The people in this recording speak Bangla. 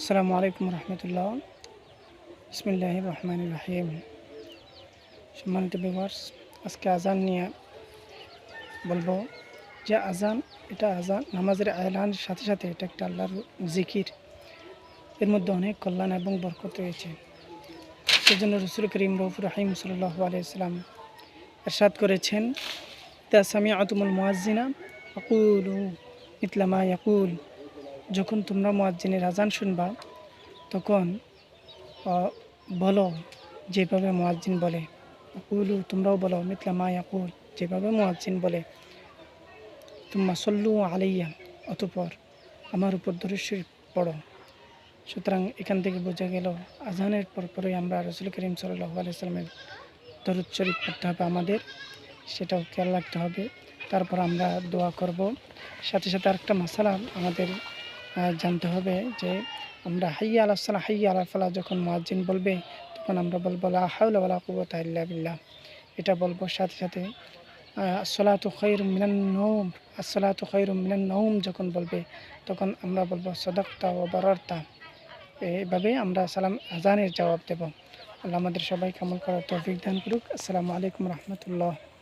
আসসালামু আলাইকুম রহমতুল্লাহ। বিসমিল্লাহ রহমান রাহিম। সম্মানিত বিভার্স আজকে আজান নিয়ে বলব যে আজান এটা আজান নামাজের আয়লানের সাথে সাথে এটা একটা আল্লাহর জিকির। এর মধ্যে অনেক কল্যাণ এবং বরকত রয়েছে। সেজন্য রসুল করিম রফুর রাহিম সাল্লাহ আলাইসাল্লাম এরশাদ করেছেন তা সামি আতুমুল মুয়াজ্জিনা আকুল ইতলামা ইয়াকুল। যখন তোমরা মুয়াজ্জিনের আজান শুনবা, তখন বলো যেভাবে মুয়াজ্জিন বলে। আকুলু, তোমরাও বলো মিথলা মা ইয়াকুল, যেভাবে মোয়াজ্জিন বলে। তোমরা সল্লু আলাইয়া, অতপর আমার উপর দরুদ পড়ো। সুতরাং এখান থেকে বোঝা গেল আজানের পর পরই আমরা রসুল করিম সাল্লাহ আলাইসালামের দরুদ শরীফ পড়তে হবে আমাদের, সেটাও খেয়াল রাখতে হবে। তারপর আমরা দোয়া করব। সাথে সাথে আরেকটা মশালা আমাদের জানতে হবে যে আমরা হাইয়া আল্লাহ সাল্লাহ হাইয়া আল্লাহ ফালা যখন মুয়াজ্জিন বলবে, তখন আমরা বলব লা হাওলা ওয়ালা কুওয়াতা ইল্লা বিল্লাহ। এটা বলব সাথে সাথে আসসালাতু খৈর মিনান নৌম আসসালাতু খৈর মিনান নৌম যখন বলবে, তখন আমরা বলব সদকতা ও বারার্তা। এইভাবে আমরা সালাম আজানের জবাব দেব। আল্লাহ আমাদের সবাইকে আমল করার তৌফিক দান করুক। আসসালামু আলাইকুম রহমতুল্লাহ।